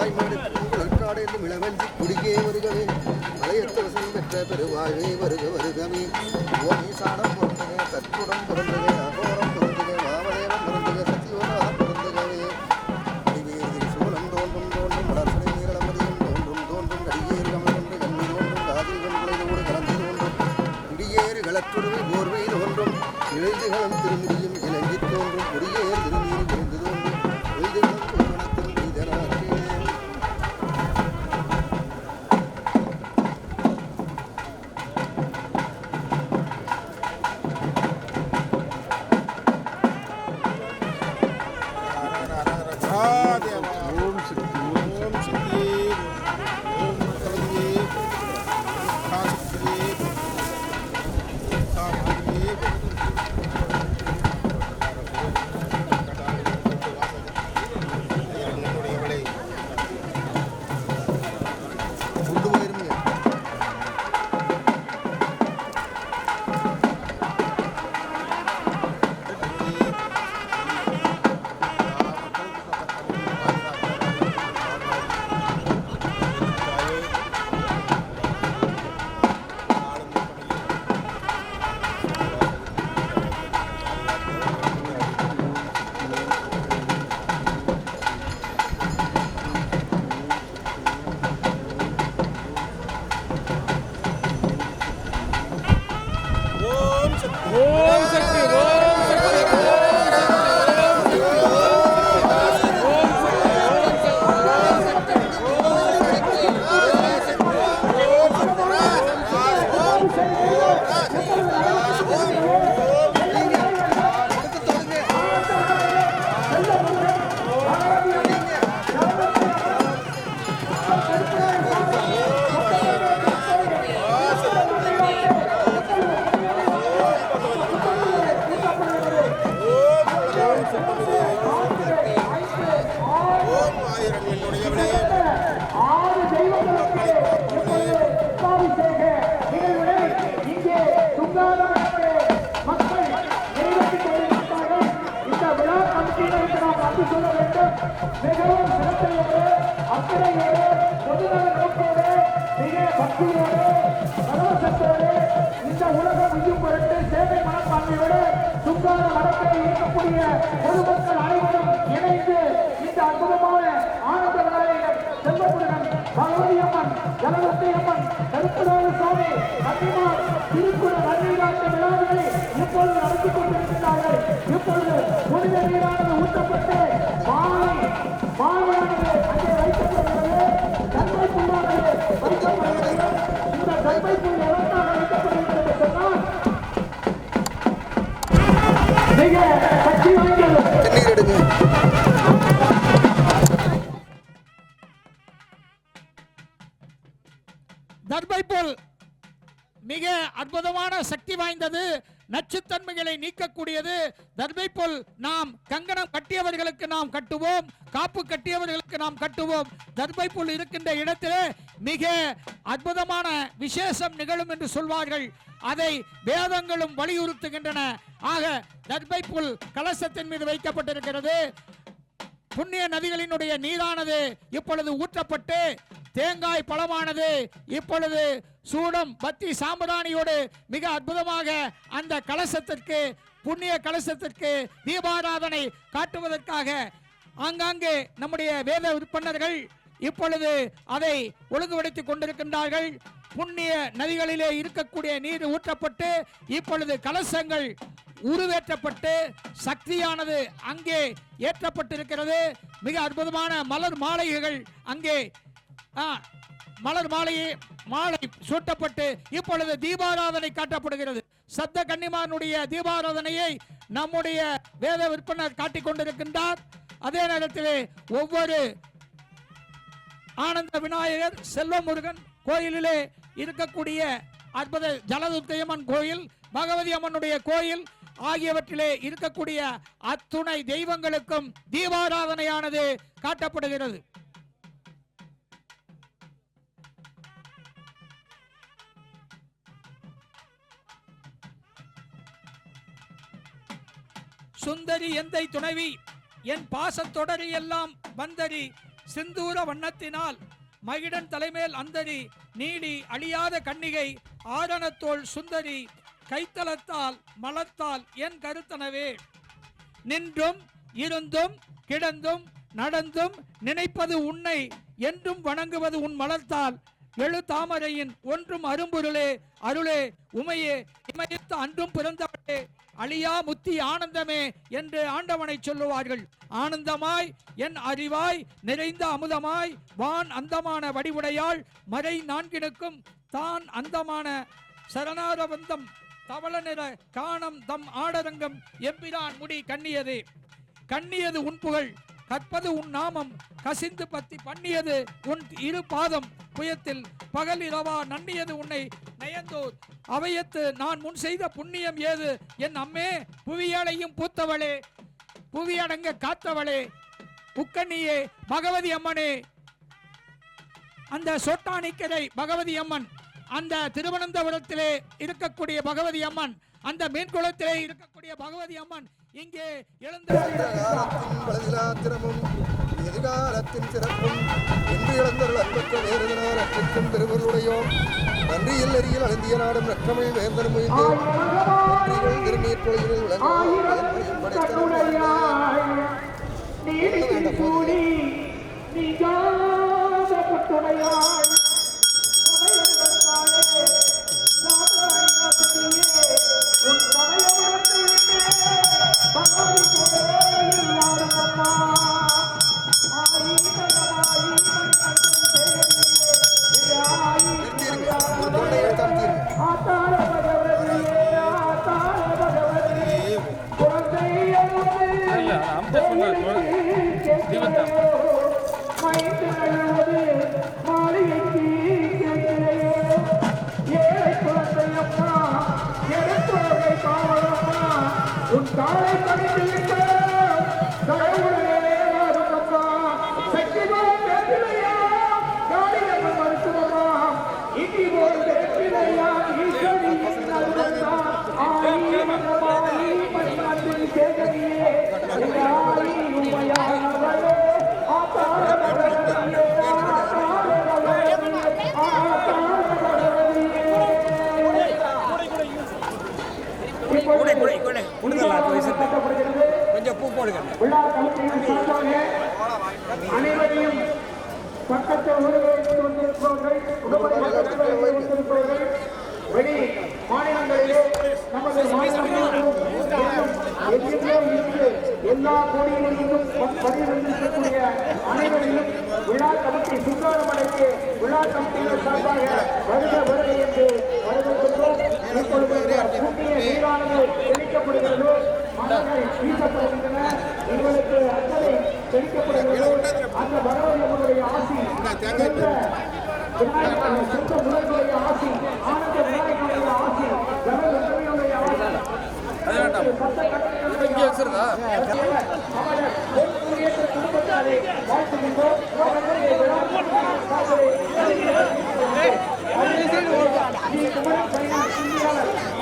குழலாய் மடுக்கும் குளற்காடு என்று மிளவஞ்சி குடியே வருகவே மலையத்தவசம் பெற்ற பெருவாழ்வே வருக வருகமே. ஓமி சாணம் பொருந்துக தற்குடம் பொருந்துக அக்கறையோடு, பொதுநல நோக்கோடு, மிக பக்தியோடு, பரவசத்தோடு, இந்த உலகம் உய்யும் பொருட்டு சேவை மனப்பான்மையோடு துங்காத மரத்தில் இருக்கக்கூடிய பொதுமக்கள் அனைவரும் இணைந்து இந்த அற்புதமான ஆனந்த விநாயகர் பகவதி அம்மன் ஜலவத்தை அம்மன் கருப்பதான சுவாமி கன்னிமார் திருக்குற நன்னீராட்ட விழாவினை இப்பொழுது நடத்திக் கொண்டிருக்கிறார்கள் இப்பொழுது புனித நீரானது ஊற்றப்பட்டு மாலை மாலையானது தர்பை போல் மிக அற்புதமான சக்தி வாய்ந்தது நச்சுத்தன்மைகளை நீக்கக்கூடியது. தர்பை போல் நாம் கங்கணம் கட்டியவர்களுக்கு நாம் கட்டுவோம். காப்பு கட்டியவர்களுக்கு நாம் கட்டுவோம். தர்மை புல் இருக்கின்ற இடத்திலே மிக அற்புதமான விசேஷம் நிகழும் என்று சொல்வார்கள். அதை வேதங்களும் வலியுறுத்துகின்றன. ஆக தர்பை புல் கலசத்தின் மீது வைக்கப்பட்டிருக்கிறது. புண்ணிய நதிகளினுடைய நீரானது இப்பொழுது ஊற்றப்பட்டு தேங்காய் பழமானது இப்பொழுது சூடம் பத்தி சாம்பிராணியோடு மிக அற்புதமாக அந்த கலசத்திற்கு புண்ணிய கலசத்திற்கு தீபாராதனை காட்டுவதற்காக ஆங்காங்கே நம்முடைய வேத விற்பனர்கள் இப்பொழுது அதை ஒழுங்குபடுத்திக் கொண்டிருக்கின்றார்கள். புண்ணிய நதிகளிலே இருக்கக்கூடிய நீர் ஊற்றப்பட்டு இப்பொழுது கலசங்கள் உருவேற்றப்பட்டு சக்தியானது அங்கே ஏற்றப்பட்டிருக்கிறது. மிக அற்புதமான மலர் மாளிகைகள் அங்கே. மலர் மாலையை மாலை சூட்டப்பட்டு இப்பொழுது தீபாராதனை காட்டப்படுகிறது. சத்த கன்னிமானுடைய தீபாராதனையை நம்முடைய வேத விற்பனர் காட்டிக் கொண்டிருக்கின்றார். அதே நேரத்திலே ஒவ்வொரு ஆனந்த விநாயகர் செல்வமுருகன் கோயிலிலே இருக்கக்கூடிய அற்புத ஜலதுத்தையம்மன் கோயில் பகவதி அம்மனுடைய கோயில் ஆகியவற்றிலே இருக்கக்கூடிய அத்துணை தெய்வங்களுக்கும் தீபாராதனையானது காட்டப்படுகிறது. சுந்தரி எந்தை துணைவி என் பாசத்தொடரி எல்லாம் வந்தரி சிந்தூர வண்ணத்தினால் மகிடன் தலைமேல் அந்தரி நீடி அழியாத கன்னிகை ஆரணத்தோள் சுந்தரி கைத்தளத்தால் மலத்தால் என் கருத்தனவே. நின்றும் இருந்தும் கிடந்தும் நடந்தும் நினைப்பது உன்னை என்றும் வணங்குவது உன் மலத்தால் எழு தாமரையின் ஒன்றும் அரும்பொருளே அருளே உமையே இமயத்து அன்றும் பிறந்தவளே. அழியா முத்தி ஆனந்தமே என்று ஆண்டவனை சொல்லுவார்கள். ஆனந்தமாய் என் அறிவாய் நிறைந்த அமுதமாய் வான் அந்தமான வடிவுடையாள். மறை நான்கினுக்கும் தான் அந்தமான சரணாரவந்தம் தவள நிற காணம் தம் ஆடரங்கம் எம்பிரான் முடி கண்ணியது. கண்ணியது உன் புகழ் கற்பது உன் நாமம் கசிந்து பத்தி பண்ணியது உன் இரு பாதம். புயத்தில் பகல் இரவா நன்னியது உன்னை நயந்தோர். அவையத்து நான் முன் செய்த புண்ணியம் ஏது? என் அம்மே புவியடையும் பூத்தவளே புவியடங்க காத்தவளே உக்கண்ணியே பகவதி அம்மனே. அந்த சொட்டானிக்கரை பகவதி அம்மன் அந்த திருவனந்தபுரத்திலே இருக்கக்கூடிய பகவதி அம்மன் அந்த மீன்குளத்திலே இருக்கக்கூடிய பகவதி அம்மன் இங்கே எழுந்து எதிர்காலத்தின் சிறப்பும் என்று இழந்தருள் அன்பற்ற வேறுதனார் அற்றிக்கும் திருவருடையோம் நன்றியில் எரியில் அழுந்திய நாடும் ரக்கமிழ் வேந்தன் முயந்து நன்றிகள் திருநீர் பொழியில் விளங்கும் காலை பணிந்து விட்டோம், கடவுளே வரும் கொடை கொடுக்கலாம் கட்டப்படுகிறது கொஞ்சம் பூ போடுங்க. விழா கமிட்டியின் சார்பாக அனைவரையும் பக்கத்தில் உருவாக்கி வந்திருப்பவர்கள் வைத்திருப்பவர்கள் வெளி மாநிலங்களிலே நமது எல்லா கோடிகளிலும் பதிவிருந்திருக்கக்கூடிய அனைவரையும் விழா கமிட்டி சுந்தரமடைக்கு விழா கமிட்டியின் சார்பாக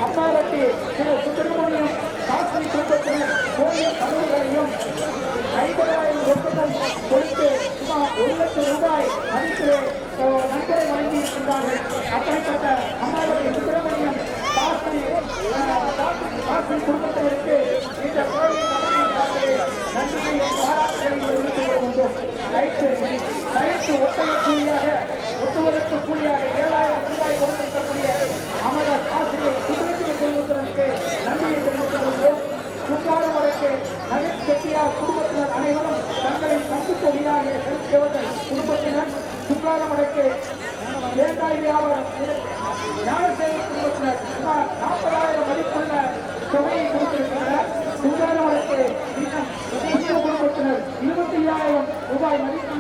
அப்பாவட்டி திரு சுப்பிரமணியம் காசி குடும்பத்தினர் கோயில் கல்லூரிகளையும் ஐம்பதாயிரம் ரொக்கங்கள் கொடுத்து சுமார் ஒரு லட்சம் ரூபாய் அளித்து நன்கொடை வழங்கி வழங்கியிருக்கின்றார்கள் அப்படிப்பட்ட அம்மாவட்டி சுப்பிரமணியம் குடும்பத்தினருக்கு இந்த நன்றியை பாராட்டுகளை தெரிவித்துக் கொள்கின்றோம் கூலியாக ஒட்டுவதற்கு கூலியாக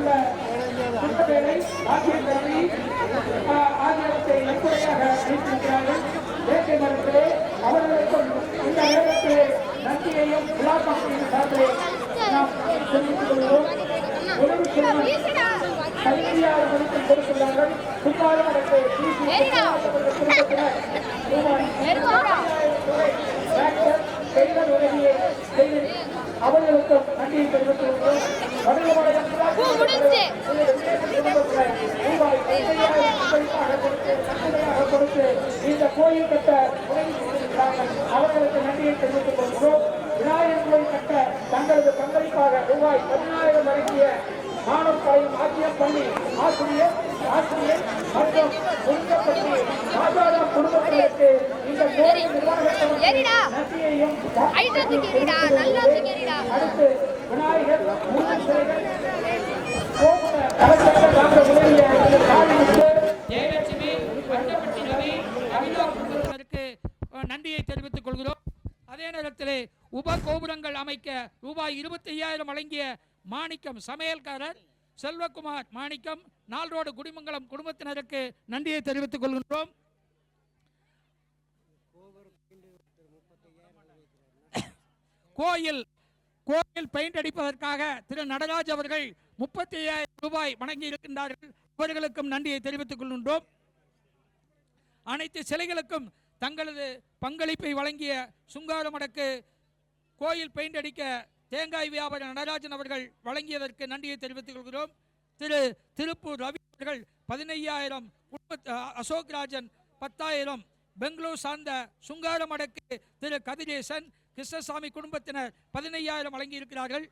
ரூபாய் மதிப்புள்ள குடும்பவேலை ஆகியவற்றை நன்கொடையாக அளித்திருக்கிறார்கள் வேட்டை மரத்திலே அவர்களுக்கும் இந்த நேரத்திலே நன்றியையும் விழா சார்பிலே நாம் தெரிவித்துக் கொள்கிறோம் உணவு செல்வம் கல்வியார் மதிப்பில் கொடுத்துள்ளார்கள் சுற்றாடு நடத்தை குடும்பத்தினர் அவர்களுக்கும் நன்றியை தெரிவித்துக் கொள்கிறோம் வடுகபாளையம் பூ முடிஞ்சுச்சு. ரூபாய் ஐந்தாயிரம் பங்களிப்பாக கொடுத்து நன்கொடையாக கொடுத்து இந்த கோயில் கட்ட உதவி செய்திருக்கிறார்கள் அவர்களுக்கு நன்றியை தெரிவித்துக் கொள்கிறோம் விநாயகர் கோயில் கட்ட தங்களது பங்களிப்பாக ரூபாய் பதினாயிரம் வழங்கிய மாணவர்களையும் ஆக்கியம் பள்ளி ஆசிரியர் ஆசிரியர் மற்றும் ஒழுங்கப்பள்ளி ராஜாராம் குடும்பத்தினருக்கு இந்த தூக்கி எறிடா. அடுத்து விநாயகர் முருகன் சிலைகள். கோபுர டாக்டர் உதவிய நன்றியை தெரிவித்துக் கொள்கிறோம். அதே நேரத்தில் உப கோபுரங்கள் அமைக்க ரூபாய் இருபத்தி ஐயாயிரம் வழங்கிய மாணிக்கம் சமையல்காரர் செல்வகுமார் மாணிக்கம் நால்ரோடு குடிமங்கலம் குடும்பத்தினருக்கு நன்றியை தெரிவித்துக் கொள்கின்றோம். கோயில் கோயில் பெயிண்ட் அடிப்பதற்காக திரு நடராஜ் அவர்கள் முப்பத்தி ஐயாயிரம் ரூபாய் வழங்கி இருக்கின்றார்கள். அவர்களுக்கும் நன்றியை தெரிவித்துக் கொள்கின்றோம். அனைத்து சிலைகளுக்கும் தங்களது பங்களிப்பை வழங்கிய சுங்காரமடக்கு கோயில் பெயிண்ட் அடிக்க தேங்காய் வியாபாரி நடராஜன் அவர்கள் வழங்கியதற்கு நன்றியை தெரிவித்துக் கொள்கிறோம். திரு திருப்பூர் ரவி அவர்கள் பதினையாயிரம் அசோக் ராஜன் பத்தாயிரம் பெங்களூர் சார்ந்த சுங்காரமடக்கு திரு கதிரேசன் கிருஷ்ணசாமி குடும்பத்தினர் பதினையாயிரம் வழங்கியிருக்கிறார்கள்.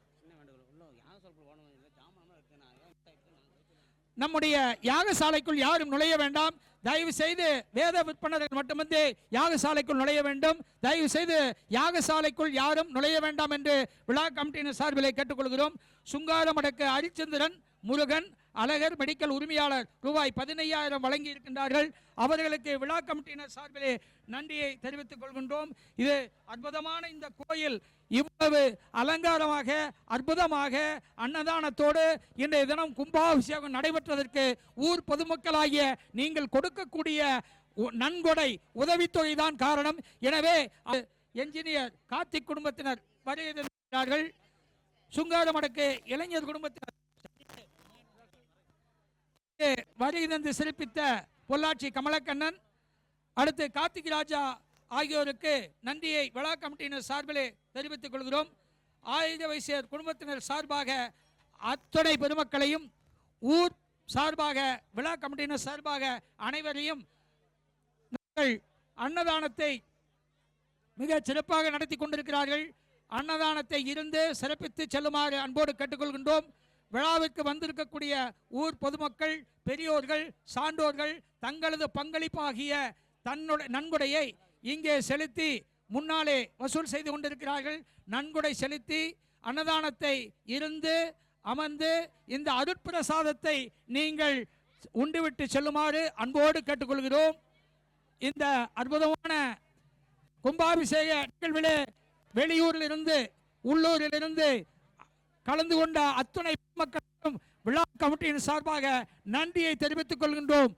நம்முடைய யாகசாலைக்குள் யாரும் நுழைய வேண்டாம். தயவு செய்து வேத விற்பனர்கள் மட்டுமந்தே யாகசாலைக்குள் நுழைய வேண்டும். தயவு செய்து யாகசாலைக்குள் யாரும் நுழைய வேண்டாம் என்று விழா கமிட்டியின் சார்பிலே கேட்டுக்கொள்கிறோம். சுங்காரமடக்கு ஹரிச்சந்திரன் முருகன் அழகர் மெடிக்கல் உரிமையாளர் ரூபாய் பதினையாயிரம் வழங்கி இருக்கின்றார்கள் அவர்களுக்கு விழா கமிட்டியினர் சார்பிலே நன்றியை தெரிவித்துக் கொள்கின்றோம். இது அற்புதமான இந்த கோயில். இவ்வளவு அலங்காரமாக அற்புதமாக அன்னதானத்தோடு இன்றைய தினம் கும்பாபிஷேகம் நடைபெற்றதற்கு ஊர் பொதுமக்களாகிய நீங்கள் கொடுக்கக்கூடிய உ- நன்கொடை உதவித்தொகை தான் காரணம். எனவே என்ஜினியர் கார்த்திக் குடும்பத்தினர் வருகிறார்கள் சுங்காரமடக்கு இளைஞர் குடும்பத்தினர் வருகை தந்து சிறப்பித்த பொள்ளாச்சி கமலக்கண்ணன் அடுத்து கார்த்திக் ராஜா ஆகியோருக்கு நன்றியை விழா கமிட்டியினர் சார்பிலே தெரிவித்துக் கொள்கிறோம். ஆயுத வைசியர் குடும்பத்தினர் சார்பாக அத்துணை பெருமக்களையும் ஊர் சார்பாக விழா கமிட்டியினர் சார்பாக அனைவரையும் நாங்கள் அன்னதானத்தை மிக சிறப்பாக நடத்தி கொண்டிருக்கிறார்கள். அன்னதானத்தை இருந்து சிறப்பித்து செல்லுமாறு அன்போடு கேட்டுக்கொள்கின்றோம். விழாவிற்கு வந்திருக்கக்கூடிய ஊர் பொதுமக்கள் பெரியோர்கள் சான்றோர்கள் தங்களது பங்களிப்பாகிய தன்னுடைய நன்கொடையை இங்கே செலுத்தி முன்னாலே வசூல் செய்து கொண்டிருக்கிறார்கள். நன்கொடை செலுத்தி அன்னதானத்தை இருந்து அமர்ந்து இந்த அருட்பிரசாதத்தை நீங்கள் உண்டுவிட்டு செல்லுமாறு அன்போடு கேட்டுக்கொள்கிறோம். இந்த அற்புதமான கும்பாபிஷேக நிகழ்வில் வெளியூரில் இருந்து உள்ளூரில் இருந்து கலந்து கொண்ட அத்துணை மக்களுக்கும் விழா கமிட்டியின் சார்பாக நன்றியை தெரிவித்துக் கொள்கின்றோம்.